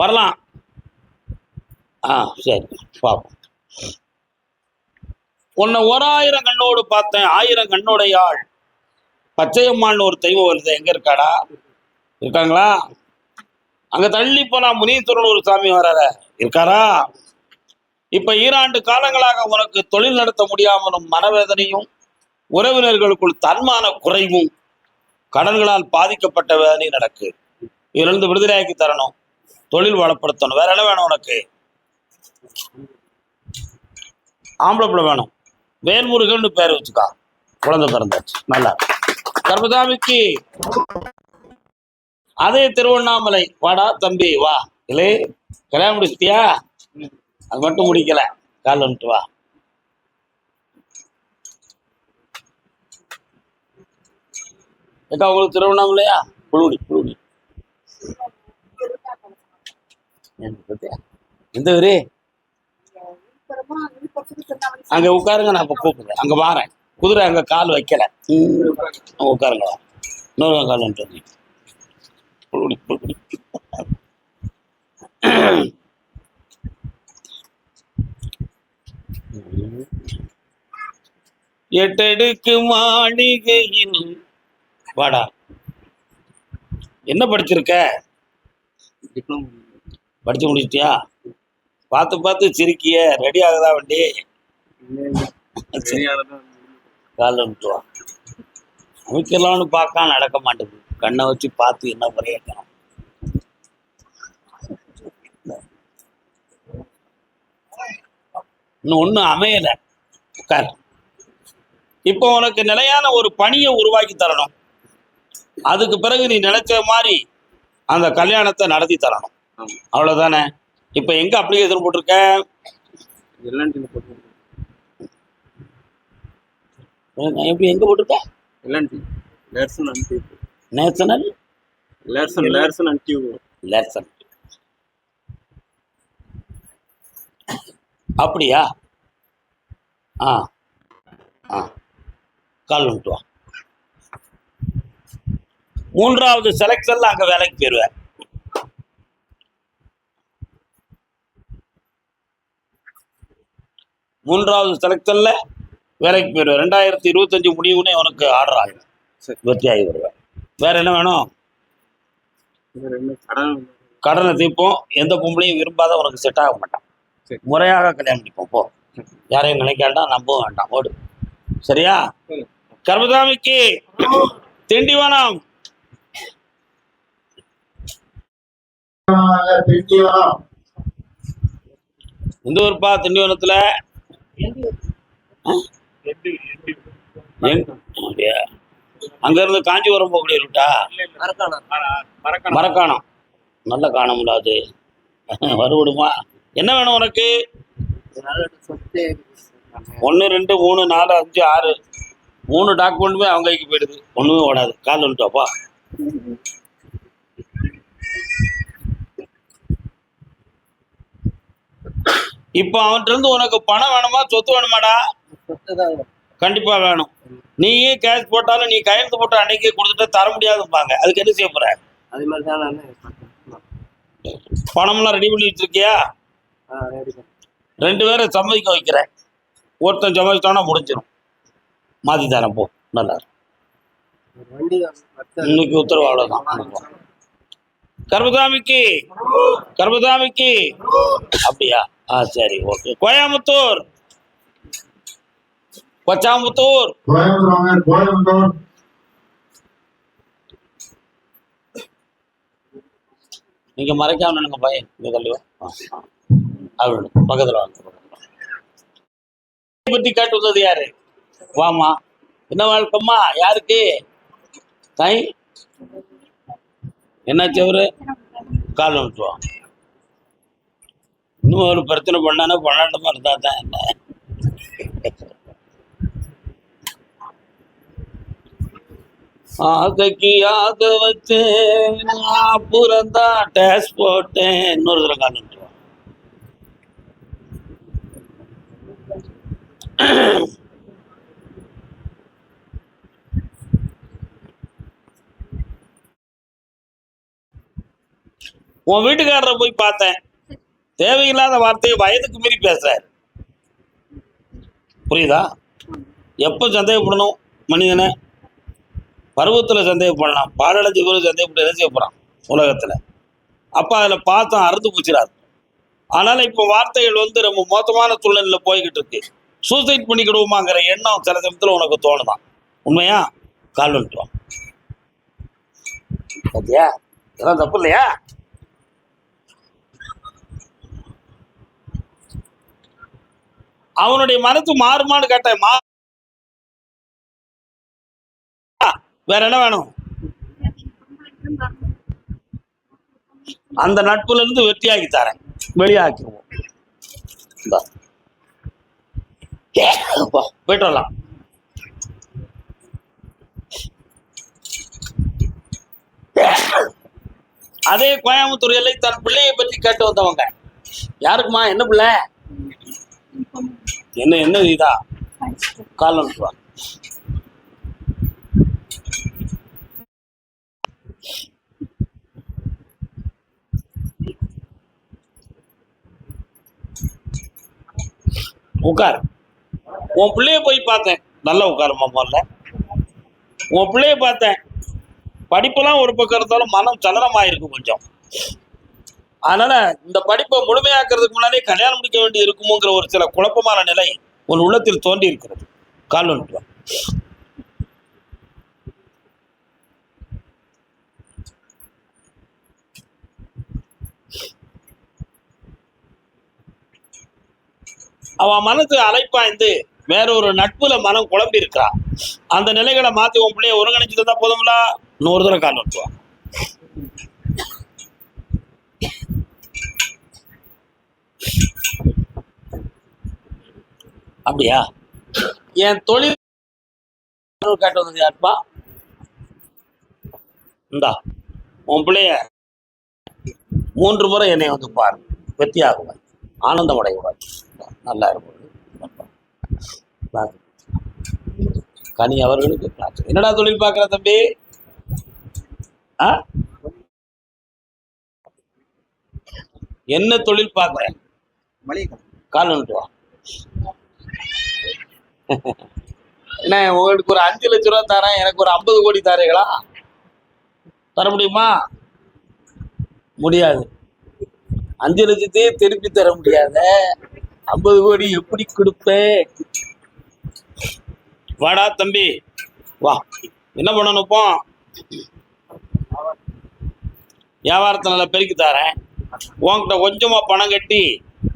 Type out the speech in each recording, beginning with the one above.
வரலாம். ஆ சரி. பார்ப்போம் உன்னை ஓராயிரம் கண்ணோடு பார்த்தேன். ஆயிரம் கண்ணோடைய ஆள். பச்சையம்மாள்னு ஒரு தெய்வம் வருது. எங்க இருக்காடா? இருக்காங்களா? அங்க தள்ளி போனா முனீஸ்வரன் ஒரு சாமி வரார. இருக்காரா? இப்ப ஈராண்டு காலங்களாக உனக்கு தொழில் நடத்த முடியாமலும் மனவேதனையும் உறவினர்களுக்குள் தன்மான குறைவும் கடன்களால் பாதிக்கப்பட்ட வேதனை நடக்கு. இதிலிருந்து விடுதலையாக்கி தரணும். தொழில் வளப்படுத்தணும். வேற என்ன வேணும் உனக்கு? ஆம்பளை பிள்ளை வேணும். வேல்முருகன் பேர் வச்சுக்கா. குழந்தை பிறந்தாச்சு. நல்லா. கர்மதாமிக்கு அதே திருவண்ணாமலை. வாடா தம்பி வா. இல்லே கல்யாணம் முடிச்சிட்டியா அது மட்டும் முடிக்கல. கால் வந்துட்டு வா. ஏக்கா உங்களுக்கு திருவண்ணாமலையா? புழுடி புழுடி எந்த ஊரு? அங்க உட்காருங்க நான் இப்ப கூப்பிடுறேன். அங்க வாரேன். குதிரை அங்க கால் வைக்கல. உட்காருங்க. இன்னொரு கால் எட்டடுக்கு மாளிகையில். வாடா. என்ன படிச்சிருக்க? படிச்சு முடிச்சிட்டியா? பார்த்து பார்த்து சிரிக்கிய. ரெடி ஆகுதா வண்டி? காலில் விட்டு வா அமைக்கலாம்னு பார்க்க நடக்க மாட்டேங்குது கண்ணை வச்சு பார்த்து என்ன பண்ணியிருக்கணும் இன்னும் ஒன்றும் அமையலை. உட்கார். இப்போ உனக்கு நிலையான ஒரு பணியை உருவாக்கி தரணும். அதுக்கு பிறகு நீ நினைச்ச மாதிரி அந்த கல்யாணத்தை நடத்தி தரணும். ஆமா. அவ்வளவுதானே? இப்போ எங்க அப்ளிகேஷன் போட்டிருக்க? எல்என்டி போட்டு எப்படி எங்க போட்டிருக்க? L and T Larsen and Toubro national Larsen Larsen and Toubro Larsen அப்படியா? ஆ ஆ. கால் வந்துட்டு வா. மூன்றாவது செலக்ஷன்ல அங்க வேலைக்கு போயிருவேன். மூன்றாவது செலக்ஷன்ல வேலைக்கு போயிருவேன் ரெண்டாயிரத்தி இருபத்தஞ்சு முடிவுனே உனக்கு ஆர்டர் ஆகும் சரி. வெற்றி ஆகி வருவேன் வேற என்ன? வேணும் கடன் தீர்ப்போம். எந்த பொம்பளையும் விரும்பாத உனக்கு செட் ஆக மாட்டான். சரி. முறையாக கல்யாணம் பண்ணிப்போம் போ. யாரையும் நினைக்க வேண்டாம் நம்பவும் வேண்டாம். ஓடு. சரியா? சரி. கர்மதாமிக்கு திண்டிவனம். திண்டிவனம். எந்த ஊர்ப்பா திண்டிவனத்துல? அப்படியா? அங்க இருந்து காஞ்சிபுரம் போகக்கூடிய ரூட்டா? மரக்காணம். நல்ல காண முடியாது வருவிடுமா? என்ன வேணும் உனக்கு? ஒன்று ரெண்டு மூணு நாலு அஞ்சு ஆறு. மூணு டாக்குமெண்ட்டுமே அவங்க கைக்கு போயிடுது. ஒன்றுமே ஓடாது. கால் வந்துட்டோப்பா இப்போ அவன்கிட்ட இருந்து உனக்கு பணம் வேணுமா? சொத்து வேணுமாடா? கண்டிப்பா வேணும். நீயே கேஷ் போட்டாலும் நீ கையெழுத்து போட்ட அன்னைக்கே கொடுத்துட்டு தர முடியாதுப்பாங்க அதுக்கு என்ன செய்ய போற? அது மாதிரி தான் பணம்லாம் ரெடி பண்ணி வச்சிருக்கியா? ரெண்டு பேரை சம்மதிக்க வைக்கிறேன். ஒருத்தன் சம்மதிச்சானா முடிஞ்சிடும். மாத்தி தரேன் போ. நல்லா இன்னைக்கு உத்தரவு அவ்வளவுதான். கர்மதாமிக்கு கர்மதாமிக்கு அப்படியா? ஆ சரி ஓகே. கோயம்புத்தூர். கொச்சாம்புத்தூர். கோயம்புத்தூர் நீங்க மறைக்காம நினைங்க பையன். இங்க. அவரு பக்கத்துல வாங்க பத்தி கேட்டு வந்தது யாரு? வாமா. என்ன வாழ்க்கம்மா? யாருக்கு? தாய்? என்னாச்சு அவரு? கால் விட்டுவா இன்னும் ஒரு பிரச்சனை பண்ணானா மாதிரி இருந்தா தான் என்ன? ஆகைக்கு ஆக வச்சேன் அப்புறம் தான் டேஸ் போட்டேன். இன்னொரு தடவை கால் உன் வீட்டுக்காரரை போய் பார்த்தேன். தேவையில்லாத வார்த்தையை வயதுக்கு மீறி பேசுறாரு. புரியுதா? எப்போ சந்தேகப்படணும்? மனிதனை. பருவத்தில் சந்தேகப்படலாம். பாலடைஞ்ச பிறகு சந்தேகப்பட்டு என்ன செய்ய போகிறான் உலகத்தில். அப்போ அதில் பார்த்தோம் அறுத்து பூச்சிடாது ஆனால் இப்போ வார்த்தைகள் வந்து ரொம்ப மோசமான சூழ்நிலையில் போய்கிட்டு இருக்கு. சூசைட் பண்ணிக்கிடுவோமாங்கிற எண்ணம் சில சமயத்தில் உனக்கு தோணுதான். உண்மையா? கால் வந்துட்டு பார்த்தியா இதெல்லாம் தப்பு இல்லையா? அவனுடைய மனசு மாறுமான்னு கேட்டேன். மா வேற என்ன வேணும்? அந்த நட்புல இருந்து வெற்றியாக்கி தரேன். வெளியாக்கிடுவோம். போயிட்டு வரலாம். அதே கோயம்புத்தூர் எல்லை தன் பிள்ளையை பற்றி கேட்டு வந்தவங்க. யாருக்குமா என்ன பிள்ளை? என்ன என்ன இதா கால் வந்துட்டு உட்கார் உன் பிள்ளைய போய் பார்த்தேன். நல்லா உட்காருமா முதல்ல? உன் பிள்ளைய பார்த்தேன். படிப்பெல்லாம் ஒரு பக்கம் இருந்தாலும் மனம் சலனமாயிருக்கு கொஞ்சம். அதனால இந்த படிப்பை முழுமையாக்குறதுக்கு முன்னாலே கல்யாணம் முடிக்க வேண்டி இருக்குமோங்கிற ஒரு சில குழப்பமான நிலை உன் உள்ளத்தில் தோன்றி இருக்கிறது. கால் வந்துட்டு அவன் மனசு அலைப்பாய்ந்து வேற ஒரு நட்புல மனம் குழம்பி இருக்கிறான் அந்த நிலைகளை மாத்தி உன் பிள்ளைய ஒருங்கிணைச்சு தந்தா போதும்ல? நூறு தடவை கால் நட்டுவான் அப்படியா? என் தொழில் கேட்டு வந்தது யாருப்பா? இந்தா உன் பிள்ளைய மூன்று முறை என்னை வந்து பாரு. வெற்றியாகுவாய். ஆனந்தம் அடைவாய் நல்லா இருக்கும். கனி அவர்களுக்கு பிரார்த்தனை. என்னடா தொழில் பார்க்குற தம்பி? ஆ? என்ன தொழில் பார்க்குறேன் கால் வா. என்ன உங்களுக்கு ஒரு அஞ்சு லட்ச ரூபா தரேன் எனக்கு ஒரு ஐம்பது கோடி தரீங்களா? தர முடியுமா? முடியாது. அஞ்சு லட்சத்தையே திருப்பி தர முடியாத. ஐம்பது கோடி எப்படி கொடுப்பேன்? வாடா தம்பி. வா. என்ன பண்ணணும் இப்போ? வியாபாரத்தை நல்லா பெருக்கி தரேன். உன்கிட்ட கொஞ்சமா பணம் கட்டி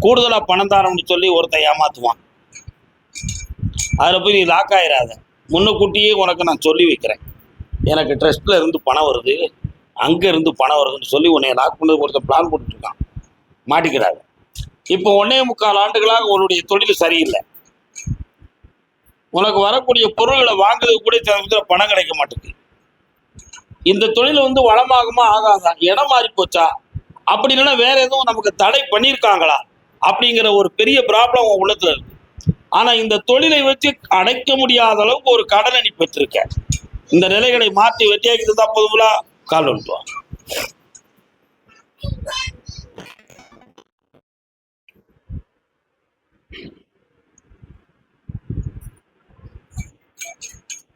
கூடுதலா பணம் தரோம்னு சொல்லி ஒருத்தன் ஏமாத்துவான். அதில் போய் நீ லாக் ஆயிடாத முன்னக்கூட்டியே உனக்கு நான் சொல்லி வைக்கிறேன். எனக்கு ட்ரெஸ்ட்டில் இருந்து பணம் வருது. அங்கே இருந்து பணம் வருதுன்னு சொல்லி உன்னை லாக் பண்ணது ஒருத்தர் பிளான் போட்டுட்ருக்கான் மாட்டிக்கிறாரு இப்போ ஒன்னே முக்கால் ஆண்டுகளாக உன்னுடைய தொழில் சரியில்லை. உனக்கு வரக்கூடிய பொருள்களை வாங்குறதுக்கு கூட சில பணம் கிடைக்க மாட்டேங்குது இந்த தொழில் வந்து வளமாகுமா ஆகாதா? இடம் மாறி போச்சா? அப்படி இல்லைன்னா வேற எதுவும் நமக்கு தடை பண்ணியிருக்காங்களா? அப்படிங்கிற ஒரு பெரிய ப்ராப்ளம் உன் உள்ளத்துல இருக்கு. ஆனா இந்த தொழிலை வச்சு அடைக்க முடியாத அளவுக்கு ஒரு கடனை நீ பெற்றிருக்க இந்த நிலைகளை மாற்றி வெட்டியாக்கி தான் போதுங்களா கால் வந்துட்டு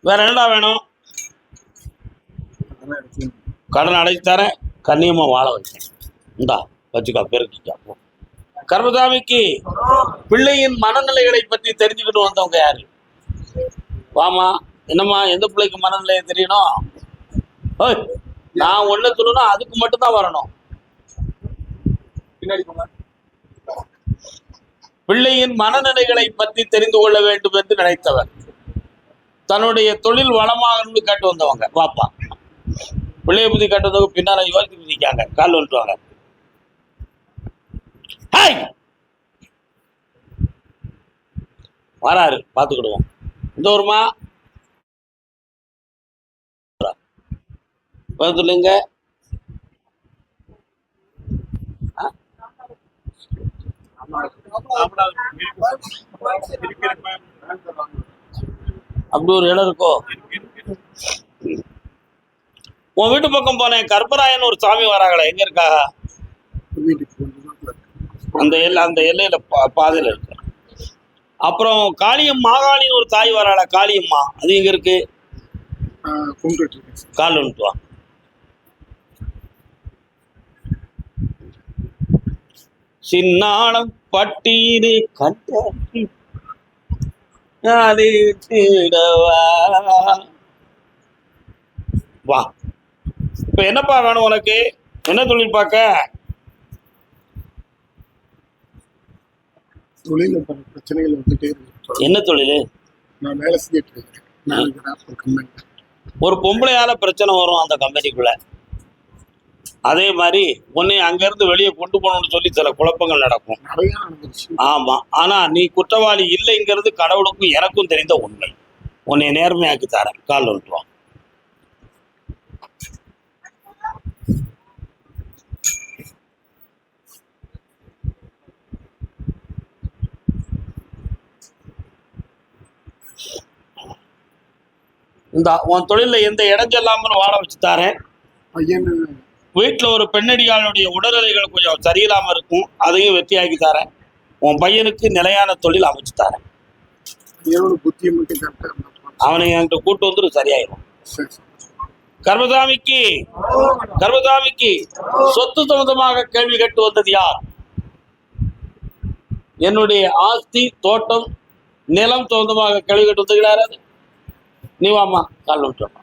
வேற என்னடா வேணும்? கடன் அடைச்சு தரேன். கண்ணியமா வாழ வச்சேன் இந்தா வச்சுக்கா பெருக்கிக்கா. போ. கர்மசாமிக்கு பிள்ளையின் மனநிலைகளை பற்றி தெரிஞ்சுக்கிட்டு வந்தவங்க யாரு? வாமா என்னம்மா எந்த பிள்ளைக்கு மனநிலையை தெரியணும்? நான் ஒண்ணு சொல்லணும் அதுக்கு மட்டும்தான் வரணும். பிள்ளையின் மனநிலைகளை பற்றி தெரிந்து கொள்ள வேண்டும் என்று நினைத்தவர். தன்னுடைய தொழில் வளமாகணும்னு கேட்டு வந்தவங்க. பாப்பா பிள்ளைய புத்தி கேட்டு பின்னால யோசிச்சு நிற்காங்க கால் வந்துட்டு வாங்க. ஹாய்! வராரு பார்த்துக்கிடுவோம் இந்த ஊருமா? வந்துடுங்க அப்படி ஒரு இடம் இருக்கோ? உன் வீட்டு பக்கம் போனேன். கற்பராயன் ஒரு சாமி வராங்களே எங்க இருக்கா அந்த எல்லை அந்த எல்லையில பா- பாதையில இருக்கு. அப்புறம் காளியம் மாகாளின்னு ஒரு தாய் வராள? காளியம்மா. அது எங்க இருக்கு? கால் வந்துட்டு வா. சின்னாளம் பட்டீரு தேடவா. வா. இப்ப என்னப்பா வேணும் உனக்கு? என்ன தொழில் பார்க்க? தொழில பிரச்சனைகள் வந்துட்டே இருக்கு. என்ன தொழில்? நான் வேலை செஞ்சுட்டு இருக்கேன். ஒரு பொம்பளையால பிரச்சனை வரும் அந்த கம்பெனிக்குள்ள அதே மாதிரி உன்னை அங்கிருந்து வெளியே கொண்டு போகணும்னு சொல்லி சில குழப்பங்கள் நடக்கும். நிறைய நடந்துருச்சு. ஆமா. ஆனா நீ குற்றவாளி இல்லைங்கிறது கடவுளுக்கும் எனக்கும் தெரிந்த உண்மை. உன்னை நேர்மையாக்கி தரேன். கால் வந்துட்டு இந்த உன் தொழில எந்த இடைஞ்சல்லாமல் வாழ வச்சு தரேன். பையன். வீட்டில் ஒரு பெண்ணடியாளுடைய உடல்நிலைகள் கொஞ்சம் சரியில்லாமல் இருக்கும். அதையும் வெற்றியாக்கி தரேன். உன் பையனுக்கு நிலையான தொழில் அமைச்சு தரேன். புத்தியை மட்டும். அவனை என்கிட்ட கூட்டு வந்துட்டு சரியாயிடும் சரி சரி. கர்மசாமிக்கு கர்மசாமிக்கு சொத்து சம்பந்தமாக கேள்வி கேட்டு வந்தது யார்? என்னுடைய ஆஸ்தி தோட்டம் நிலம் சொந்தமாக கேள்வி கேட்டு வந்தது யாராவது நீ வாமா கால் விட்டுமா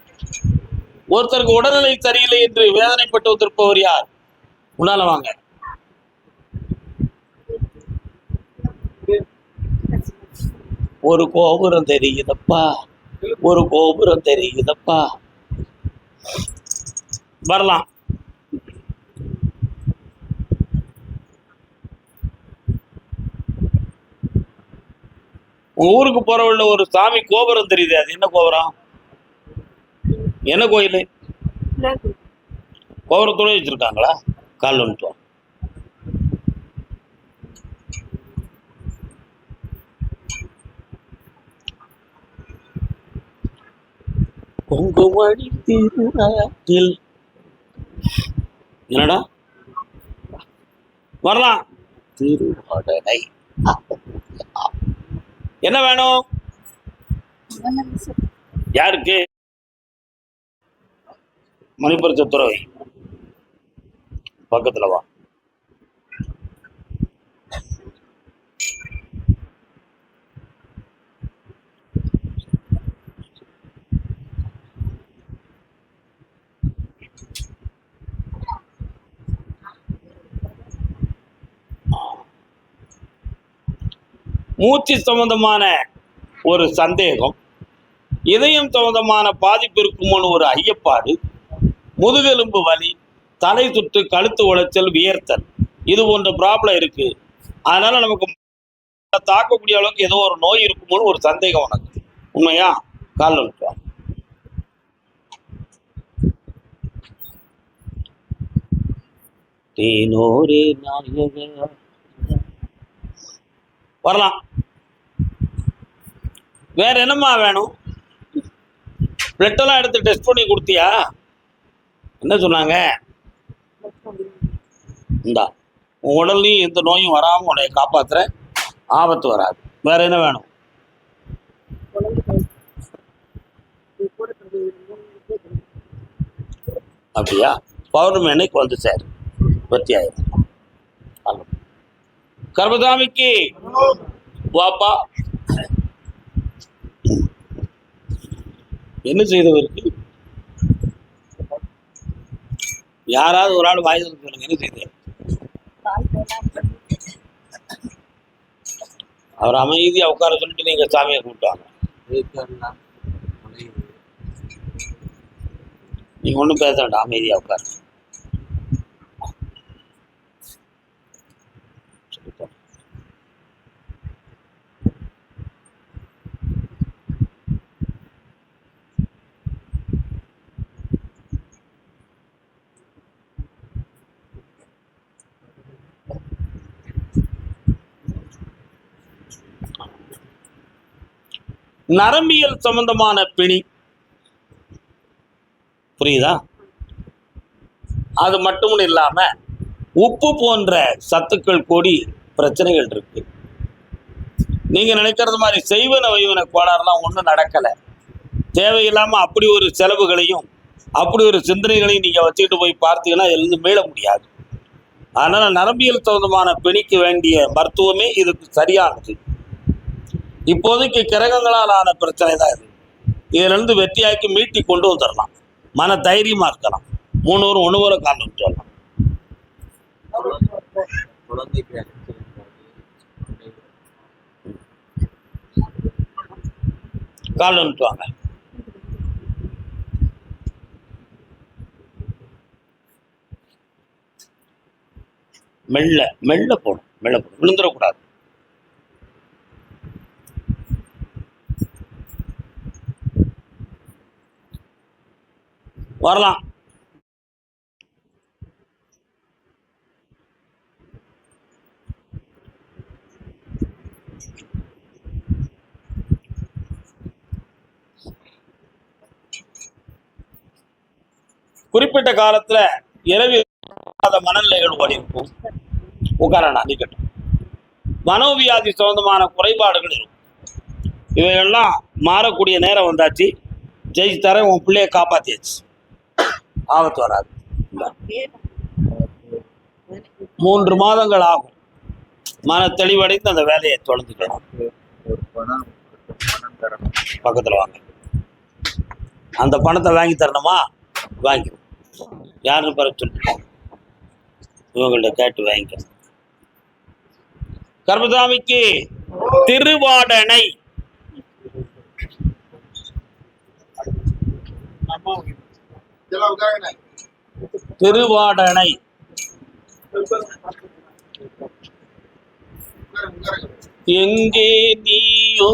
ஒருத்தருக்கு உடல்நிலை சரியில்லை என்று வேதனைப்பட்டு வந்திருப்பவர் யார்? உன்னால வாங்க. ஒரு கோபுரம் தெரியுதப்பா ஒரு கோபுரம் தெரியுதப்பா. வரலாம். உங்க ஊருக்கு போறவள்ள ஒரு சாமி கோபுரம் தெரியுது அது என்ன கோபுரம்? என்ன கோயில்? கோபுரத்தோட வச்சிருக்காங்களா? கால் வந்துட்டு பொங்குமணி திருநாட்டில் என்னடா? வரலாம். திருவாடனை என்ன வேணும்? யாருக்கு? மணிப்பூர் சத்துறவை. பக்கத்துல வா. மூச்சு சம்பந்தமான ஒரு சந்தேகம் இதயம் சம்பந்தமான பாதிப்பு இருக்குமோன்னு ஒரு ஐயப்பாடு முதுகெலும்பு வலி தலை சுற்று கழுத்து உளைச்சல் வியர்த்தல் இது போன்ற ப்ராப்ளம் இருக்கு. அதனால நமக்கு தாக்கக்கூடிய அளவுக்கு ஏதோ ஒரு நோய் இருக்குமோன்னு ஒரு சந்தேகம் உனக்கு. உண்மையா? கால் விட்டு தேனோரே நாயகா. வரலாம். வேற என்னம்மா வேணும்? பிளட்டெல்லாம் எடுத்து டெஸ்ட் பண்ணி கொடுத்தியா? என்ன சொன்னாங்க? இந்தா உன் உடல்லையும் எந்த நோயும் வராமல் உன்னை காப்பாற்றுறேன் ஆபத்து வராது. வேற என்ன வேணும்? அப்படியா? பௌர்ணமி அன்னைக்கு வந்து சார். பத்தி ஆயிரம் வாப்பா. என்ன செய்தவருக்கு? யாராவது ஒரு ஆள் வாய் சொல்லுங்க என்ன செய்த அவர் அமைதியா உட்கார சொல்லிட்டு நீங்க சாமியை கூப்பிட்டாங்க நீங்க ஒண்ணும் பேச வேண்டாம் அமைதியா உட்காரு நரம்பியல் சம்பந்தமான பிணி. புரியுதா? அது மட்டும் இல்லாம உப்பு போன்ற சத்துக்கள் கூடி பிரச்சனைகள் இருக்கு. நீங்க நினைக்கிறது மாதிரி செய்வன வைவன கோளாறுலாம் ஒன்றும் நடக்கலை. தேவையில்லாம அப்படி ஒரு செலவுகளையும் அப்படி ஒரு சிந்தனைகளையும் நீங்க வச்சுக்கிட்டு போய் பார்த்தீங்கன்னா எழுந்து மீள முடியாது. அதனால நரம்பியல் சம்பந்தமான பிணிக்கு வேண்டிய மருத்துவமே இதுக்கு சரியானது. இப்போதைக்கு கிரகங்களால் ஆன பிரச்சனை தான் இது. இதிலிருந்து வெற்றியாக்கி மீட்டி கொண்டு வந்துடலாம் மன தைரியமா இருக்கலாம். மூணு ஒரு ஒன்று விட்டுடலாம் காரணம் விட்டுறலாம் கால் வந்துட்டு மெல்ல மெல்ல போடும் மெல்ல போடும் விழுந்துடக்கூடாது. வரலாம். குறிப்பிட்ட காலத்துல இரவி மனநிலைகள் ஓடி இருக்கும் உட்காரண்ணா நிக்கட்டும். மனோவியாதி சம்பந்தமான குறைபாடுகள் இருக்கும். இவையெல்லாம் மாறக்கூடிய நேரம் வந்தாச்சு. ஜெயிச்சு தரேன் உன் பிள்ளைய காப்பாத்தியாச்சு. ஆபத்து வராது. மூன்று மாதங்கள் ஆகும் மன தெளிவடைந்து அந்த வேலையை தரணும் பக்கத்துல வாங்க. அந்த பணத்தை வாங்கி தரணுமா? வாங்கி யாருன்னு பிறகு சொல்லிட்டு இவங்கள்ட்ட கேட்டு வாங்கிக்க கர்மசாமிக்கு திருவாடனை. திருவாடனை. எங்கே நீயோ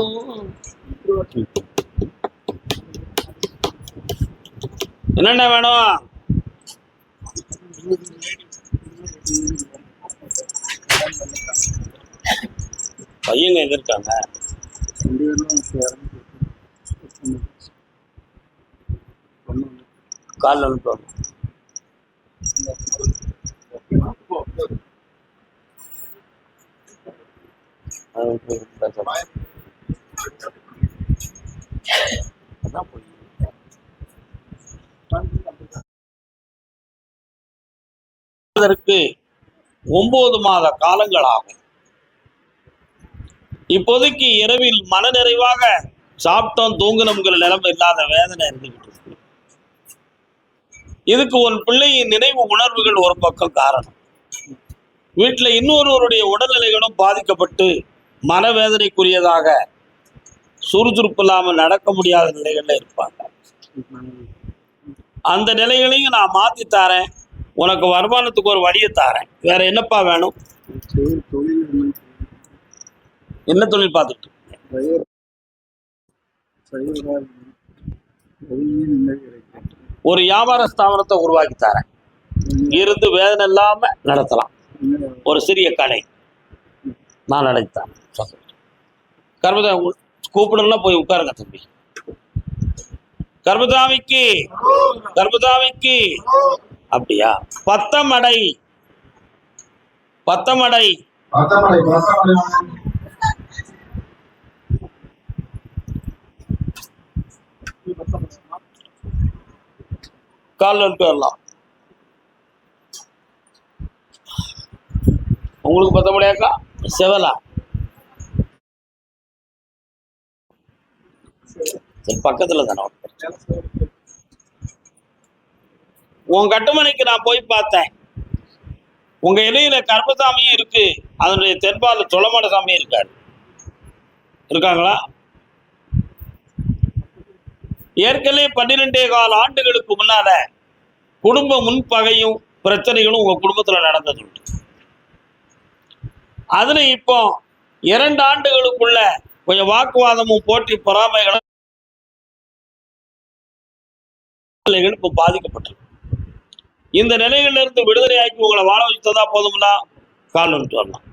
என்னென்ன வேணும்? பையங்க எங்க இருக்காங்க ரெண்டு பேரும் சேர்ந்து பொண்ணு காலில் அனுப்புவாங்க அதான் போய். அதற்கு ஒன்பது மாத காலங்கள் ஆகும் இப்போதைக்கு இரவில் மனநிறைவாக சாப்பிட்டோம் தூங்கணுங்கிற நிலைமை இல்லாத வேதனை இருந்துகிட்டு இதுக்கு உன் பிள்ளையின் நினைவு உணர்வுகள் ஒரு பக்கம் காரணம். வீட்டில் இன்னொருவருடைய உடல்நிலைகளும் பாதிக்கப்பட்டு மனவேதனைக்குரியதாக சுறுசுறுப்பு இல்லாமல் நடக்க முடியாத நிலைகளில் இருப்பாங்க. அந்த நிலைகளையும் நான் மாத்தி தாரேன். உனக்கு வருமானத்துக்கு ஒரு வழியை தாரேன். வேற என்னப்பா வேணும்? என்ன தொழில் பார்த்துட்டு ஒரு வியாபார ஸ்தாபனத்தை உருவாக்கி தரேன். இருந்து வேதனை இல்லாம நடத்தலாம். ஒரு சிறிய கடை நான் நடத்தான் கர்மதா கூப்பிடலாம் போய் உட்காருங்க தம்பி. கர்மதாமிக்கு கர்மதாமிக்கு அப்படியா? பத்தமடை. பத்தமடை. பத்தமடை பத்தமடை. வாங்க. கால் வந்துட்டு வரலாம் உங்களுக்கு பத்தமடையாக்கா செவலா. சரி பக்கத்துல தானே. உன் கட்டுமனைக்கு நான் போய் பார்த்தேன். உங்க இலையில கர்ப்பசாமியும் இருக்கு. அதனுடைய தென்பால சொலமாட சாமியும் இருக்காரு. இருக்காங்களா? ஏற்கனவே பன்னிரெண்டே கால ஆண்டுகளுக்கு முன்னால குடும்ப முன்பகையும் பிரச்சனைகளும் உங்க குடும்பத்துல நடந்தது உண்டு அதுல இப்போ இரண்டு ஆண்டுகளுக்குள்ள கொஞ்சம் வாக்குவாதமும் போட்டி பொறாமைகளும் இப்போ பாதிக்கப்பட்டிருக்கு. இந்த நிலையிலிருந்து விடுதலையாக்கி உங்களை வாழ வச்சதா போதும்னா கால் வந்துட்டு வரலாம்.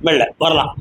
மெல்ல வரலாம்.